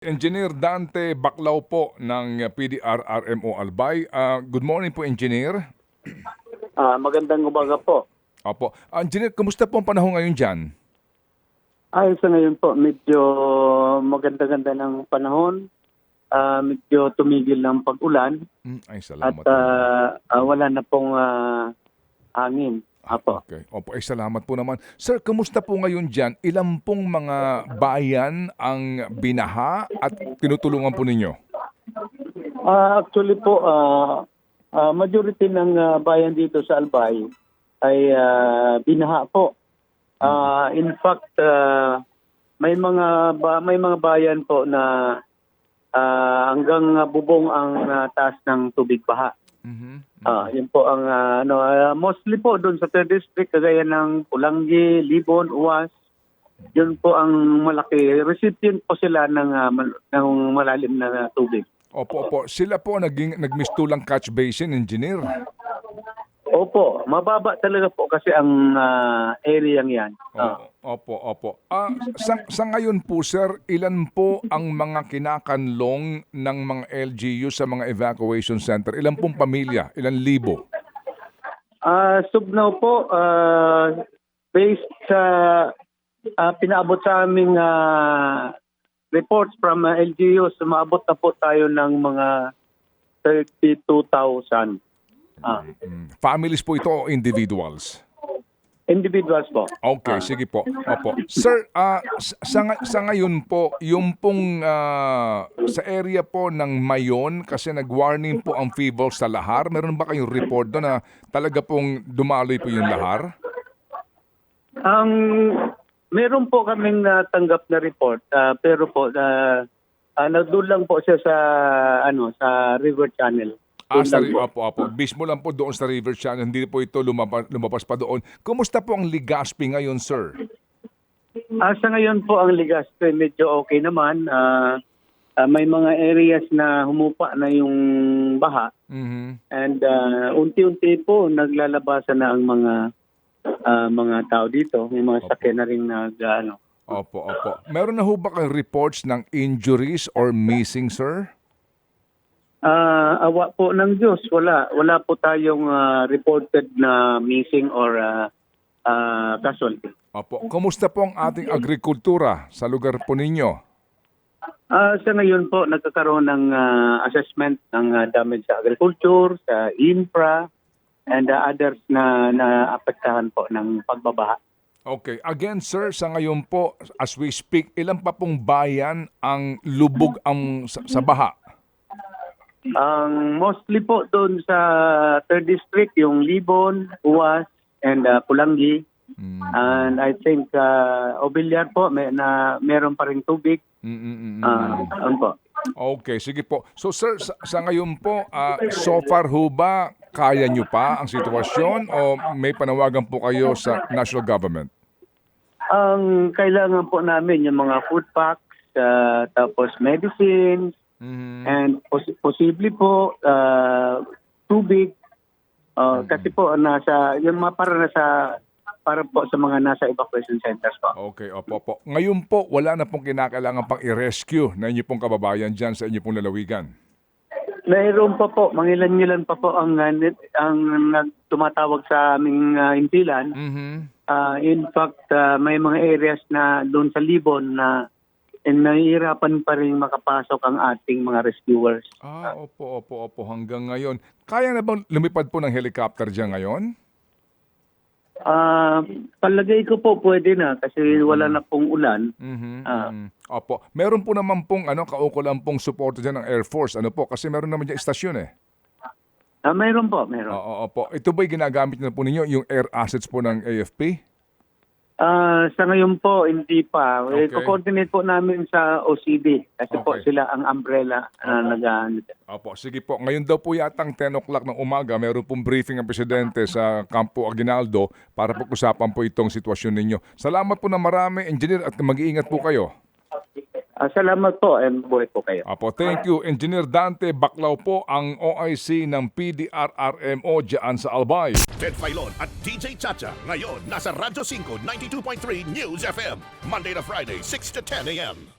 Engineer Dante Baklaw po ng PDRRMO Albay. Ah, good morning po, Engineer. Ah, magandang umaga po. Opo. Ah, engineer, kumusta po ang panahon ngayon dyan? Ayos sa ngayon po, medyo maganda-ganda ng panahon. Ah, medyo tumigil ng pag-ulan Hmm, ay, at salamat. po. ah, ah, wala na pong ah, hangin. Apo. Okay. Opo, ay salamat po naman. Sir, kumusta po ngayon dyan? Ilan pong mga bayan ang binaha at tinutulungan po ninyo? Ah, actually po, ah, ah, majority ng ah, bayan dito sa Albay ay ah, binaha po. Ah, in fact, ah, may mga ba- may mga bayan po na ah, hanggang bubong ang ah, taas ng tubig baha. Mhm. Ah, yun po ang ah, ano ah, mostly po doon sa third district kagaya ng Pulangi, Libon, Uwas. Yun po ang malaki recipient po sila ng ah, mal- ng malalim na tubig. Opo, opo. Sila po naging nagmistulang catch basin, engineer. Opo, mababa talaga po kasi ang ah, area yan. Ah, Opo, opo. Ah, sa, sa ngayon po, sir, ilan po ang mga kinakanlong ng mga LGU sa mga evacuation center? Ilan pong pamilya? Ilan libo? Ah, subnaw po ah, based sa ah, pinaabot sa aming ah, reports from ah, LGUs, maabot na po tayo ng mga 32,000 ah, Mm, Families po ito o individuals? individuals po. Okay, sige po. Opo. Sir, ah, sa, sa, nga- sa ngayon po, yung pong ah, sa area po ng Mayon, kasi nag-warning po ang FIVOL sa lahar, meron ba kayong report doon na talaga pong dumaloy po yung lahar? Ang meron po kaming natanggap na report ah, pero po uh, nagdoon lang po siya sa ano sa river channel. Ah, sa, opo, opo. Mismo lang po doon sa River Channel, hindi po ito lumabas, lumabas pa doon. Kumusta po ang Ligaspi ngayon, sir? Ah, sa ngayon po ang Ligaspe medyo okay naman. Ah, ah, may mga areas na humupa na yung baha Mhm. and ah, unti-unti po naglalabasan na ang mga ah, mga tao dito. May mga sakyan na rin nag ano. Opo, opo. Meron na ho ba reports ng injuries or missing, sir? Ah, awa po ng Diyos, wala wala po tayong ah, reported na missing or ah, ah, casualty. Opo. Kumusta po ang ating agrikultura sa lugar po ninyo? Ah, sa ngayon po nagkakaroon ng ah, assessment ng ah, damage sa agriculture, sa infra and ah, others na naapektahan po ng pagbabaha. Okay. Again, sir, sa ngayon po, as we speak, ilan pa pong bayan ang lubog ang sa, sa baha? Ang mostly po doon sa third district yung Libon, Uwas and ah, Pulangi. Mm. And I think uh, Obilyar po may, na meron pa rin tubig. Mm, mm, mm, mm. Ah, ano po. Okay, sige po. So sir, sa, sa ngayon po, ah, so far ho ba kaya nyo pa ang sitwasyon o may panawagan po kayo sa national government? Ang kailangan po namin yung mga food packs, ah, tapos medicines, Mhm. and pos- posible po ah, tubig. Ah, Kasi po nasa yung mga para nasa para po sa mga nasa evacuation centers po. Okay, opo, opo. Ngayon po, wala na pong kinakailangan pang i-rescue na inyo pong kababayan dyan sa inyo pong lalawigan. Mayroon pa po, mangilan-ngilan pa po ang net- ang nag- tumatawag sa aming ah, impilan. Mhm. Ah, in fact, ah, may mga areas na doon sa Libon na eh, nahihirapan pa rin makapasok ang ating mga rescuers. Ah, opo, opo, opo. Hanggang ngayon. Kaya na bang lumipad po ng helicopter dyan ngayon? Ah, palagay ko po pwede na kasi wala na pong ulan. Mhm. Ah. mhm. Opo. Meron po naman pong ano, kaukulan pong suporta dyan ng Air Force. Ano po? Kasi meron naman dyan istasyon eh. Ah, mayroon po, mayroon. Oo, opo. Ito ba'y ginagamit na po ninyo yung air assets po ng AFP? Ah, sa ngayon po, hindi pa. Eh, Okay. coordinate po namin sa OCD kasi po Okay. sila ang umbrella na nag Opo, sige po. Ngayon daw po yatang 10 o'clock ng umaga, meron pong briefing ang presidente sa Campo Aguinaldo para pag-usapan po itong sitwasyon ninyo. Salamat po na marami, engineer, at mag-iingat po kayo. Ah, salamat po and buhay po kayo. Apo, thank you. Engineer Dante Baklaw po ang OIC ng PDRRMO dyan sa Albay. Ted Filon at DJ Chacha. Ngayon, nasa Radyo 5, 92.3 News FM. Monday to Friday, 6 to 10 a.m.